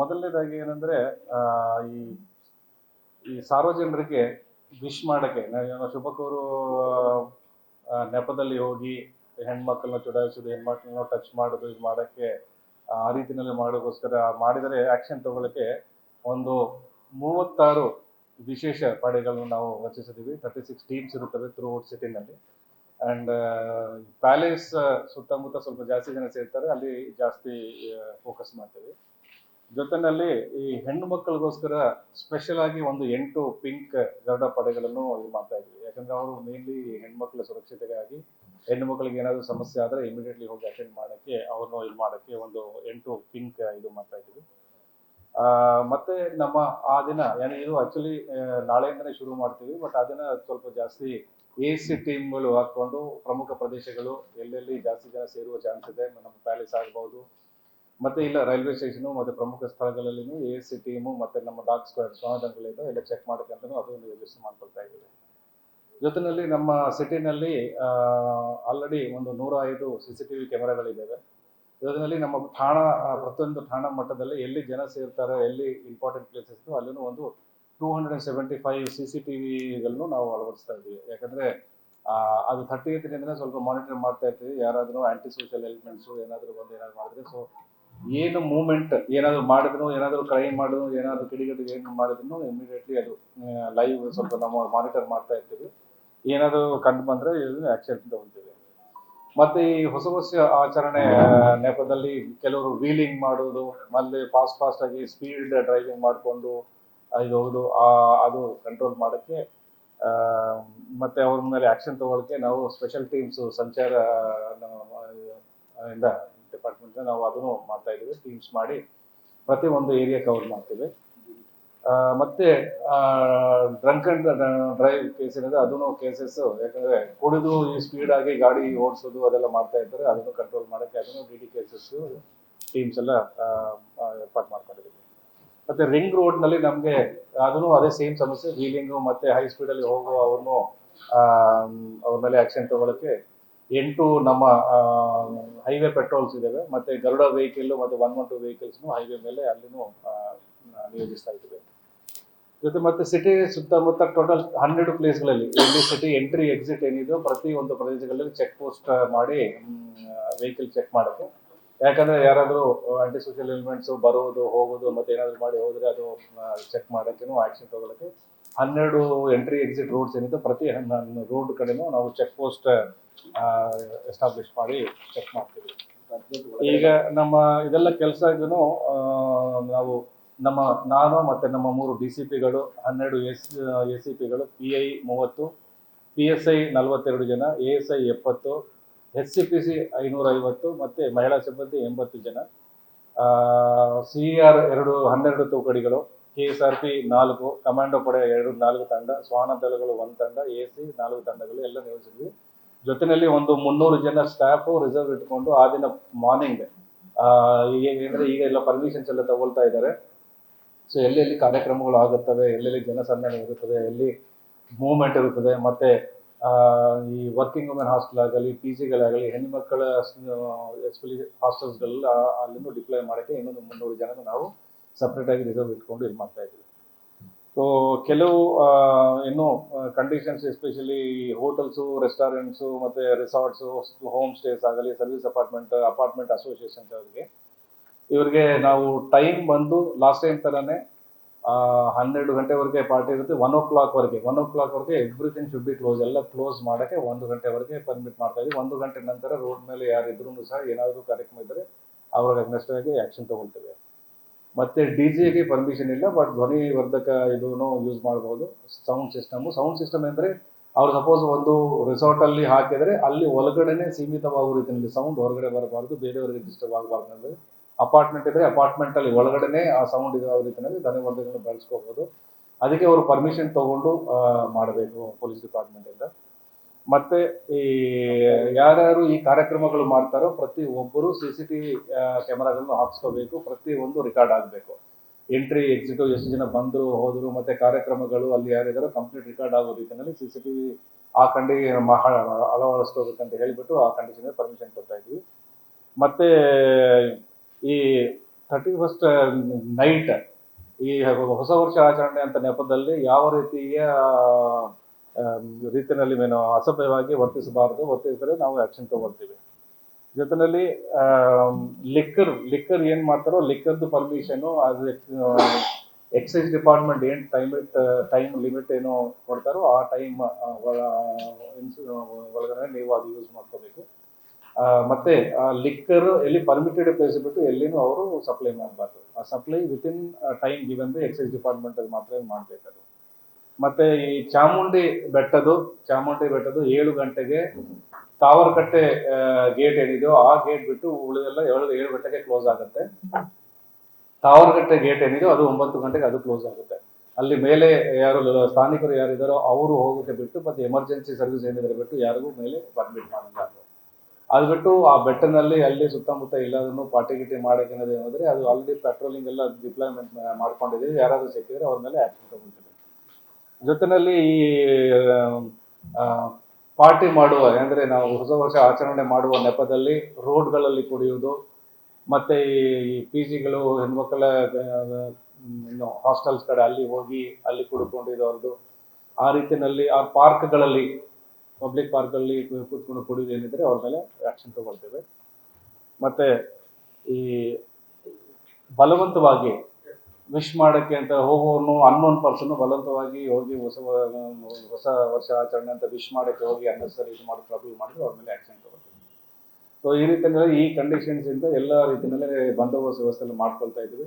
ಮೊದಲನೇದಾಗಿ ಏನಂದ್ರೆ ಈ ಈ ಸಾರ್ವಜನಿಕರಿಗೆ ವಿಶ್ ಮಾಡಕ್ಕೆ ಶುಭಕೂರು ನೆಪದಲ್ಲಿ ಹೋಗಿ ಹೆಣ್ಮಕ್ಳನ್ನ ಚುಡಾಯಿಸೋದು, ಹೆಣ್ಮಕ್ಳನ್ನ ಟಚ್ ಮಾಡೋದು, ಇದು ಮಾಡೋಕ್ಕೆ, ಆ ರೀತಿಯಲ್ಲಿ ಮಾಡೋಕ್ಕೋಸ್ಕರ ಮಾಡಿದರೆ ಆಕ್ಷನ್ ತಗೊಳ್ಳೋಕ್ಕೆ ಒಂದು ಮೂವತ್ತಾರು ವಿಶೇಷ ಪಡೆಗಳನ್ನು ನಾವು ರಚಿಸಿದ್ದೀವಿ. ತರ್ಟಿ ಸಿಕ್ಸ್ ಟೀಮ್ಸ್ ಇರುತ್ತವೆ ಥ್ರೂ ಔಟ್ ಸಿಟಿನಲ್ಲಿ ಆ್ಯಂಡ್ ಪ್ಯಾಲೇಸ್ ಸುತ್ತಮುತ್ತ ಸ್ವಲ್ಪ ಜಾಸ್ತಿ ಜನ ಸೇರ್ತಾರೆ, ಅಲ್ಲಿ ಜಾಸ್ತಿ ಫೋಕಸ್ ಮಾಡ್ತೀವಿ. ಜೊತೆನಲ್ಲಿ ಈ ಹೆಣ್ಣು ಮಕ್ಕಳಿಗೋಸ್ಕರ ಸ್ಪೆಷಲ್ ಆಗಿ ಒಂದು ಎಂಟು ಪಿಂಕ್ ಗರುಡ ಪಡೆಗಳನ್ನು ಇದು ಮಾಡ್ತಾ ಇದ್ವಿ. ಯಾಕಂದ್ರೆ ಅವರು ಮೇನ್ಲಿ ಹೆಣ್ಮಕ್ಳ ಸುರಕ್ಷತೆಗಾಗಿ ಹೆಣ್ಣು ಮಕ್ಕಳಿಗೆ ಏನಾದರೂ ಸಮಸ್ಯೆ ಆದರೆ ಇಮಿಡಿಯೇಟ್ಲಿ ಹೋಗಿ ಅಟೆಂಡ್ ಮಾಡೋಕ್ಕೆ ಅವ್ರನ್ನು ಇದು ಮಾಡೋಕ್ಕೆ ಒಂದು ಎಂಟು ಪಿಂಕ್ ಇದು ಮಾಡ್ತಾ ಇದ್ವಿ. ಮತ್ತೆ ನಮ್ಮ ಆ ದಿನ ಏನು ಇದು ಆಕ್ಚುಲಿ ನಾಳೆಯಿಂದನೇ ಶುರು ಮಾಡ್ತೀವಿ ಬಟ್ ಆ ದಿನ ಸ್ವಲ್ಪ ಜಾಸ್ತಿ ಎ ಸಿ ಟೀಮ್ಗಳು ಹಾಕೊಂಡು ಪ್ರಮುಖ ಪ್ರದೇಶಗಳು ಎಲ್ಲೆಲ್ಲಿ ಜಾಸ್ತಿ ಜನ ಸೇರುವ ಚಾನ್ಸ್ ಇದೆ, ನಮ್ಮ ಪ್ಯಾಲೇಸ್ ಆಗ್ಬೋದು ಮತ್ತೆ ಇಲ್ಲ ರೈಲ್ವೆ ಸ್ಟೇಷನ್ ಮತ್ತೆ ಪ್ರಮುಖ ಸ್ಥಳಗಳಲ್ಲಿ ಎ ಸಿ ಟೀಮು ಮತ್ತೆ ನಮ್ಮ ಡಾಕ್ ಸ್ಕ್ವಾಡ್ ಶ್ವಾನದಂಗಳಿದೆ ಎಲ್ಲ ಚೆಕ್ ಮಾಡೋಕ್ಕಂತಲೂ ಅದೊಂದು ಯೋಜನೆ ಮಾಡ್ಕೊಳ್ತಾ ಇದ್ದೀವಿ. ಜೊತೆಯಲ್ಲಿ ನಮ್ಮ ಸಿಟಿನಲ್ಲಿ ಆಲ್ರೆಡಿ ಒಂದು ನೂರ ಐದು ಸಿ ಸಿ ಟಿ ವಿ ಕ್ಯಾಮೆರಾಗಳಿದ್ದಾವೆ ಜೊತೆಯಲ್ಲಿ ನಮ್ಮ ಠಾಣಾ, ಪ್ರತಿಯೊಂದು ಠಾಣ ಮಟ್ಟದಲ್ಲಿ ಎಲ್ಲಿ ಜನ ಸೇರ್ತಾರೆ, ಎಲ್ಲಿ ಇಂಪಾರ್ಟೆಂಟ್ ಪ್ಲೇಸಸ್ ಅಲ್ಲಿನೂ ಒಂದು two hundred and seventy five C C T ವಿಗಳನ್ನು ನಾವು ಅಳವಡಿಸ್ತಾ ಇದ್ದೀವಿ. ಯಾಕಂದರೆ ಅದು ಥರ್ಟಿ ಏಯ್ತಿನಿಂದನೇ ಸ್ವಲ್ಪ ಮಾನಿಟರ್ ಮಾಡ್ತಾ ಇರ್ತೀವಿ. ಯಾರಾದರೂ ಆ್ಯಂಟಿ ಸೋಷಿಯಲ್ ಎಲಿಮೆಂಟ್ಸು ಏನಾದರೂ ಬಂದು ಏನಾದ್ರು ಮಾಡಿದ್ರೆ ಸೊ ಏನು ಮೂಮೆಂಟ್ ಏನಾದರೂ ಮಾಡಿದ್ರು, ಏನಾದರೂ ಕ್ರೈಮ್ ಮಾಡಿದ್ರು ಏನಾದರೂ ಕಿಡಿಗಡಿ ಏನು ಮಾಡಿದ್ರು ಇಮಿಡಿಯೇಟ್ಲಿ ಅದು ಲೈವ್ ಸ್ವಲ್ಪ ನಾವು ಮಾನಿಟರ್ ಮಾಡ್ತಾ ಇರ್ತೀವಿ. ಏನಾದರೂ ಕಂಡು ಬಂದರೆ ಆ್ಯಕ್ಷನ್ ತಗೊಳ್ತೀವಿ ಮತ್ತೆ ಈ ಹೊಸ ಹೊಸ ಆಚರಣೆ ನೆಪದಲ್ಲಿ ಕೆಲವರು ವೀಲಿಂಗ್ ಮಾಡೋದು ಮತ್ತೆ ಫಾಸ್ಟ್ ಫಾಸ್ಟ್ ಆಗಿ ಸ್ಪೀಡ್ ಡ್ರೈವಿಂಗ್ ಮಾಡಿಕೊಂಡು ಇದು ಹೋಗೋದು ಅದು ಕಂಟ್ರೋಲ್ ಮಾಡೋಕ್ಕೆ ಮತ್ತು ಅವ್ರ ಮೇಲೆ ಆಕ್ಷನ್ ತಗೊಳ್ಳೋಕ್ಕೆ ನಾವು ಸ್ಪೆಷಲ್ ಟೀಮ್ಸ್ ಸಂಚಾರ ಇಂದ ಡಿಪಾರ್ಟ್ಮೆಂಟ್ ನಾವು ಅದನ್ನು ಮಾಡ್ತಾ ಟೀಮ್ಸ್ ಮಾಡಿ ಪ್ರತಿ ಒಂದು ಏರಿಯಾ ಕವರ್ ಮಾಡ್ತೀವಿ. ಮತ್ತೆ ಡ್ರಂಕ್ ಅಂಡ್ ಡ್ರೈವ್ ಕೇಸ್ ಏನಿದೆ, ಅದನ್ನು ಕೇಸಸ್ ಯಾಕಂದ್ರೆ ಕುಡಿದು ಈ ಸ್ಪೀಡ್ ಆಗಿ ಗಾಡಿ ಓಡಿಸೋದು ಅದೆಲ್ಲ ಮಾಡ್ತಾ ಇದ್ದಾರೆ, ಅದನ್ನು ಕಂಟ್ರೋಲ್ ಮಾಡೋಕ್ಕೆ ಅದನ್ನು ಡಿ ಡಿ ಕೇಸಸ್ ಟೀಮ್ಸ್ ಎಲ್ಲ ಏರ್ಪಾಟ್ ಮಾಡ್ಕೊಂಡಿದ್ದೀವಿ ಮತ್ತೆ ರಿಂಗ್ ರೋಡ್ನಲ್ಲಿ ನಮಗೆ ಅದನ್ನು ಅದೇ ಸೇಮ್ ಸಮಸ್ಯೆ ವೀಲಿಂಗು ಮತ್ತೆ ಹೈ ಸ್ಪೀಡ್ ಅಲ್ಲಿ ಹೋಗುವ ಅವ್ರನ್ನು ಅವ್ರ ಮೇಲೆ ಆಕ್ಷನ್ ತಗೊಳಕ್ಕೆ ಎಂಟು ನಮ್ಮ ಹೈವೇ ಪೆಟ್ರೋಲ್ಸ್ ಇದ್ದಾವೆ ಮತ್ತೆ ಗರುಡ ವೆಹಿಕಲ್ ಮತ್ತೆ ಒನ್ ಒನ್ ಟು ವೆಹಿಕಲ್ಸ್ನು ಹೈವೇ ಮೇಲೆ ಅಲ್ಲಿನೂ ನಿಯೋಜಿಸ್ತಾ ಇದ್ದೇವೆ. ಜೊತೆ ಮತ್ತೆ ಸಿಟಿ ಸುತ್ತಮುತ್ತ ಟೋಟಲ್ ಹನ್ನೆರಡು ಪ್ಲೇಸ್ಗಳಲ್ಲಿ ಎಲ್ಲಿ ಸಿಟಿ ಎಂಟ್ರಿ ಎಕ್ಸಿಟ್ ಏನಿದೆಯೋ ಪ್ರತಿ ಒಂದು ಪ್ರದೇಶಗಳಲ್ಲಿ ಚೆಕ್ ಪೋಸ್ಟ್ ಮಾಡಿ ವೆಹಿಕಲ್ ಚೆಕ್ ಮಾಡೋಕ್ಕೆ. ಯಾಕಂದ್ರೆ ಯಾರಾದರೂ ಆಂಟಿ ಸೋಷಿಯಲ್ ಎಲಿಮೆಂಟ್ಸ್ ಬರೋದು ಹೋಗೋದು ಮತ್ತೆ ಏನಾದರೂ ಮಾಡಿ ಹೋದರೆ ಅದು ಚೆಕ್ ಮಾಡೋಕ್ಕೂ ಆಕ್ಷನ್ ತಗೊಳ್ಳೋಕೆ ಹನ್ನೆರಡು ಎಂಟ್ರಿ ಎಕ್ಸಿಟ್ ರೋಡ್ಸ್ ಏನಿದೆ ಪ್ರತಿ ರೋಡ್ ಕಡೆನೂ ನಾವು ಚೆಕ್ ಪೋಸ್ಟ್ ಎಸ್ಟಾಬ್ಲಿಷ್ ಮಾಡಿ ಚೆಕ್ ಮಾಡ್ತೀವಿ. ಈಗ ನಮ್ಮ ಇದೆಲ್ಲ ಕೆಲಸ ಇದನ್ನು ನಾವು ನಮ್ಮ, ನಾನು ಮತ್ತೆ ನಮ್ಮ ಮೂರು ಡಿ ಸಿ ಪಿಗಳು ಹನ್ನೆರಡು ಎಸ್, ಎ ಸಿ ಪಿಗಳು ಪಿ ಐ ಮೂವತ್ತು ಪಿ ಎಸ್ ಐ ನಲವತ್ತೆರಡು ಜನ ಎ ಎಸ್ ಐ ಎಪ್ಪತ್ತು ಎಚ್ ಸಿ ಪಿ ಸಿ ಐನೂರ ಐವತ್ತು ಮತ್ತೆ ಮಹಿಳಾ ಸಿಬ್ಬಂದಿ ಎಂಬತ್ತು ಜನ. ಸಿ ಆರ್ ಎರಡು, ಹನ್ನೆರಡು ತೂಕಡಿಗಳು ಕೆ ಎಸ್ ಆರ್ ಪಿ ನಾಲ್ಕು ಕಮಾಂಡೋ ಪಡೆ ಎರಡು ನಾಲ್ಕು ತಂಡ ಸ್ವಾನ ದಳಗಳು ಒಂದು ತಂಡ ಎ ಸಿ ನಾಲ್ಕು ತಂಡಗಳು, ಎಲ್ಲ ನಿಯೋಜಿಸಿದ್ವಿ. ಜೊತೆಯಲ್ಲಿ ಒಂದು ಮುನ್ನೂರು ಜನ ಸ್ಟಾಫು ರಿಸರ್ವ್ ಇಟ್ಕೊಂಡು ಆ ದಿನ ಮಾರ್ನಿಂಗ್ ಏನಂದ್ರೆ ಈಗ ಎಲ್ಲ ಪರ್ಮಿಷನ್ಸ್ ಎಲ್ಲ ತಗೊಳ್ತಾ ಇದ್ದಾರೆ. ಸೊ ಎಲ್ಲೆಲ್ಲಿ ಕಾರ್ಯಕ್ರಮಗಳು ಆಗುತ್ತವೆ, ಎಲ್ಲೆಲ್ಲಿ ಜನಸಂದಣಿ ಇರುತ್ತದೆ, ಎಲ್ಲಿ ಮೂವ್ಮೆಂಟ್ ಇರುತ್ತದೆ, ಮತ್ತೆ ಈ ವರ್ಕಿಂಗ್ ವುಮೆನ್ ಹಾಸ್ಟೆಲ್ ಆಗಲಿ ಪಿ ಜಿಗಳಾಗಲಿ ಹೆಣ್ಮಕ್ಕಳ ಎಸ್ಪೆಷಲಿ ಹಾಸ್ಟೆಲ್ಸ್ಗಳೆಲ್ಲ ಅಲ್ಲಿಂದ ಡಿಪ್ಲೈ ಮಾಡೋಕ್ಕೆ ಇನ್ನೊಂದು ಮುನ್ನೂರು ಜನ ನಾವು ಸಪ್ರೇಟಾಗಿ ರಿಸರ್ವ್ ಇಟ್ಕೊಂಡು ಇದು ಮಾಡ್ತಾ ಇದ್ದೀವಿ. ಸೊ ಕೆಲವು ಏನು ಕಂಡೀಷನ್ಸ್ ಎಸ್ಪೆಷಲಿ ಹೋಟೆಲ್ಸು ರೆಸ್ಟೋರೆಂಟ್ಸು ಮತ್ತು ರೆಸಾರ್ಟ್ಸು ಹೋಮ್ ಸ್ಟೇಸ್ ಆಗಲಿ ಸರ್ವಿಸ್ ಅಪಾರ್ಟ್ಮೆಂಟ್ ಅಪಾರ್ಟ್ಮೆಂಟ್ ಅಸೋಸಿಯೇಷನ್ಸ್ ಅವರಿಗೆ, ಇವರಿಗೆ ನಾವು ಟೈಮ್ ಬಂದು ಲಾಸ್ಟ್ ಟೈಮ್ ಥರನೇ ಹನ್ನೆರಡು ಗಂಟೆವರೆಗೆ ಪಾರ್ಟಿ ಇರುತ್ತೆ. ಒನ್ ಓ ಕ್ಲಾಕ್ವರೆಗೆ ಒನ್ ಓ ಕ್ಲಾಕ್ವರೆಗೆ ಎವ್ರಿಥಿಂಗ್ ಶುಡ್ ಬಿ ಕ್ಲೋಸ್ ಎಲ್ಲ ಕ್ಲೋಸ್ ಮಾಡೋಕ್ಕೆ ಒಂದು ಗಂಟೆವರೆಗೆ ಪರ್ಮಿಟ್ ಮಾಡ್ತಾ ಇದ್ದೀವಿ. ಒಂದು ಗಂಟೆ ನಂತರ ರೋಡ್ ಮೇಲೆ ಯಾರಿದ್ರೂ ಸಹ ಏನಾದರೂ ಕಾರ್ಯಕ್ರಮ ಇದ್ದರೆ ಅವ್ರಿಗೆ ಅಗ್ನೆಸ್ಟ್ ಆಗಿ ಆ್ಯಕ್ಷನ್ ತಗೊಳ್ತೇವೆ. ಮತ್ತೆ ಡಿ ಜಿಗೆ ಪರ್ಮಿಷನ್ ಇಲ್ಲ ಬಟ್ ಧ್ವನಿ ವರ್ಧಕ ಇದನ್ನು ಯೂಸ್ ಮಾಡ್ಬೋದು. ಸೌಂಡ್ ಸಿಸ್ಟಮು ಸೌಂಡ್ ಸಿಸ್ಟಮ್ ಅಂದರೆ ಅವ್ರು ಸಪೋಸ್ ಒಂದು ರೆಸಾರ್ಟ್ ಅಲ್ಲಿ ಹಾಕಿದ್ರೆ ಅಲ್ಲಿ ಒಳಗಡೆನೆ ಸೀಮಿತವಾಗುವ ರೀತಿಯಲ್ಲಿ ಸೌಂಡ್ ಹೊರಗಡೆ ಬರಬಾರ್ದು, ಬೇರೆಯವರಿಗೆ ಡಿಸ್ಟರ್ಬ್ ಆಗಬಾರ್ದು ಅಂದ್ರೆ ಅಪಾರ್ಟ್ಮೆಂಟ್ ಇದ್ರೆ ಅಪಾರ್ಟ್ಮೆಂಟಲ್ಲಿ ಒಳಗಡೆನೆ ಆ ಸೌಂಡ್ ಇರೋ ರೀತಿಯಲ್ಲಿ ಧ್ವನಿವರ್ಧಕಗಳನ್ನು ಬಳಸ್ಕೋಬಹುದು ಅದಕ್ಕೆ ಅವರು ಪರ್ಮಿಷನ್ ತಗೊಂಡು ಮಾಡಬೇಕು ಪೊಲೀಸ್ ಡಿಪಾರ್ಟ್ಮೆಂಟ್ ಇಂದ. ಮತ್ತೆ ಈ ಯಾರ್ಯಾರು ಈ ಕಾರ್ಯಕ್ರಮಗಳು ಮಾಡ್ತಾರೋ ಪ್ರತಿ ಒಬ್ಬರು ಸಿ ಸಿ ಟಿ ಕ್ಯಾಮರಾಗಳನ್ನು ಹಾಕ್ಸ್ಕೋಬೇಕು. ಪ್ರತಿ ಒಂದು ರೆಕಾರ್ಡ್ ಆಗಬೇಕು ಎಂಟ್ರಿ ಎಕ್ಸಿಟು ಎಷ್ಟು ಜನ ಬಂದರು, ಹೋದರು, ಮತ್ತೆ ಕಾರ್ಯಕ್ರಮಗಳು ಅಲ್ಲಿ ಯಾರಿದಾರೋ ಕಂಪ್ಲೀಟ್ ರೆಕಾರ್ಡ್ ಆಗೋ ರೀತಿಯಲ್ಲಿ ಸಿ ಸಿ ಟಿ ವಿ ಆ ಕಂಡಿಗೆ ಅಳವಡಿಸ್ಕೋಬೇಕಂತ ಹೇಳಿಬಿಟ್ಟು ಆ ಕಂಡೀಷನ್ ಪರ್ಮಿಷನ್ ಕೊಡ್ತಾ ಇದ್ವಿ. ಮತ್ತೆ ಈ ಥರ್ಟಿ ಫಸ್ಟ್ ನೈಟ್ ಈ ಹೊಸ ವರ್ಷ ಆಚರಣೆ ಅಂತ ನೆಪದಲ್ಲಿ ಯಾವ ರೀತಿಯ ರೀತಿಯಲ್ಲಿ ಏನು ಅಸಭ್ಯವಾಗಿ ವರ್ತಿಸಬಾರದು ವರ್ತಿಸಿದ್ರೆ ನಾವು ಆಕ್ಷನ್ ತಗೊಳ್ತೀವಿ. ಜೊತೆಯಲ್ಲಿ ಲಿಕ್ಕರ್ ಲಿಕ್ಕರ್ ಏನು ಮಾಡ್ತಾರೋ ಲಿಕ್ಕರ್ದು ಪರ್ಮಿಷನ್ ಅದು ಎಕ್ಸೈಸ್ ಡಿಪಾರ್ಟ್ಮೆಂಟ್ ಏನ್ ಟೈಮ್ ಟೈಮ್ ಲಿಮಿಟ್ ಏನು ಕೊಡ್ತಾರೋ ಆ ಟೈಮ್ ಒಳಗಡೆ ನೀವು ಅದು ಯೂಸ್ ಮಾಡ್ಕೋಬೇಕು. ಆ, ಮತ್ತೆ ಲಿಕ್ಕರ್ ಎಲ್ಲಿ ಪರ್ಮಿಟೆಡ್ ಪ್ಲೇಸ್ ಬಿಟ್ಟು ಎಲ್ಲಿನೂ ಅವರು ಸಪ್ಲೈ ಮಾಡಬಾರ್ದು. ಆ supply within time given excise department ಮಾತ್ರ ಮಾಡ್ಬೇಕದು ಮತ್ತೆ ಈ ಚಾಮುಂಡಿ ಬೆಟ್ಟದು ಚಾಮುಂಡಿ ಬೆಟ್ಟದು ಏಳು ಗಂಟೆಗೆ ತಾವರಕಟ್ಟೆ ಗೇಟ್ ಏನಿದೆಯೋ ಆ ಗೇಟ್ ಬಿಟ್ಟು ಉಳಿದೆಲ್ಲ ಏಳು ಏಳು ಗಂಟೆಗೆ ಕ್ಲೋಸ್ ಆಗುತ್ತೆ. ತಾವರಕಟ್ಟೆ ಗೇಟ್ ಏನಿದೆಯೋ ಅದು ಒಂಬತ್ತು ಗಂಟೆಗೆ ಅದು ಕ್ಲೋಸ್ ಆಗುತ್ತೆ. ಅಲ್ಲಿ ಮೇಲೆ ಯಾರು, ಸ್ಥಾನಿಕರು ಯಾರಿದ್ದಾರೋ ಅವರು ಹೋಗೋಕೆ ಬಿಟ್ಟು ಮತ್ತೆ ಎಮರ್ಜೆನ್ಸಿ ಸರ್ವಿಸ್ ಏನಿದ್ರೆ ಬಿಟ್ಟು ಯಾರಿಗೂ ಮೇಲೆ ಪರ್ಮಿಟ್ ಮಾಡಲ್ಲ. ಅದು ಬಿಟ್ಟು ಆ ಬೆಟ್ಟನಲ್ಲಿ ಅಲ್ಲಿ ಸುತ್ತಮುತ್ತ ಎಲ್ಲದನ್ನು ಪಾರ್ಟಿ ಗಿಟಿ ಏನಾದ್ರೆ ಏನಂದ್ರೆ ಅದು ಅಲ್ಲಿ ಪೆಟ್ರೋಲಿಂಗ್ ಎಲ್ಲ ಡಿಪ್ಲಾಯ್ಮೆಂಟ್ ಮಾಡ್ಕೊಂಡಿದ್ದೀವಿ. ಯಾರಾದ್ರೂ ಸಿಕ್ಕಿದ್ರೆ ಅವ್ರ ಮೇಲೆ ಆಕ್ಷನ್ ತಗೊಳ್ತೀವಿ. ಜೊತೆನಲ್ಲಿ ಈ ಪಾರ್ಟಿ ಮಾಡುವ, ಅಂದ್ರೆ ನಾವು ಹೊಸ ವರ್ಷ ಆಚರಣೆ ಮಾಡುವ ನೆಪದಲ್ಲಿ ರೋಡ್ಗಳಲ್ಲಿ ಕುಡಿಯುವುದು, ಮತ್ತೆ ಈ ಪಿ ಜಿಗಳು ಹೆಣ್ಮಕ್ಕಳ ಇನ್ನು ಹಾಸ್ಟೆಲ್ಸ್ ಕಡೆ ಅಲ್ಲಿ ಹೋಗಿ ಅಲ್ಲಿ ಕುಡ್ಕೊಂಡಿರೋರ್ದು, ಆ ರೀತಿಯಲ್ಲಿ ಆ ಪಾರ್ಕ್ಗಳಲ್ಲಿ, ಪಬ್ಲಿಕ್ ಪಾರ್ಕಲ್ಲಿ ಕೂತ್ಕೊಂಡು ಕುಡಿಯೋದು ಏನಿದ್ರೆ ಅವ್ರ ಮೇಲೆ ಆಕ್ಷನ್ ತಗೊಳ್ತೇವೆ. ಮತ್ತೆ ಈ, ಬಲವಂತವಾಗಿ ವಿಶ್ ಮಾಡೋಕ್ಕೆ ಅಂತ ಹೋಗೋನು ಅನ್ನೋನ್ ಪರ್ಸನ್ ಬಲವಂತವಾಗಿ ಹೋಗಿ ಹೊಸ ಹೊಸ ವರ್ಷ ಆಚರಣೆ ಅಂತ ವಿಶ್ ಮಾಡೋಕ್ಕೆ ಹೋಗಿ ಅನ್ನೆಸರಿ ಇದು ಮಾಡಿ ಪ್ರಾಬ್ಲಮ್ ಮಾಡಿದ್ರು ಅವ್ರ ಮೇಲೆ ಆ್ಯಕ್ಷನ್ ತಗೋತೀವಿ ಸೊ ಈ ರೀತಿಯಲ್ಲಿ ಈ ಕಂಡೀಷನ್ಸ್ ಇಂದ ಎಲ್ಲ ರೀತಿಯಲ್ಲಿ ಬಂದೋಬಸ್ತ್ ವ್ಯವಸ್ಥೆಯಲ್ಲಿ ಮಾಡ್ಕೊಳ್ತಾ ಇದ್ವಿ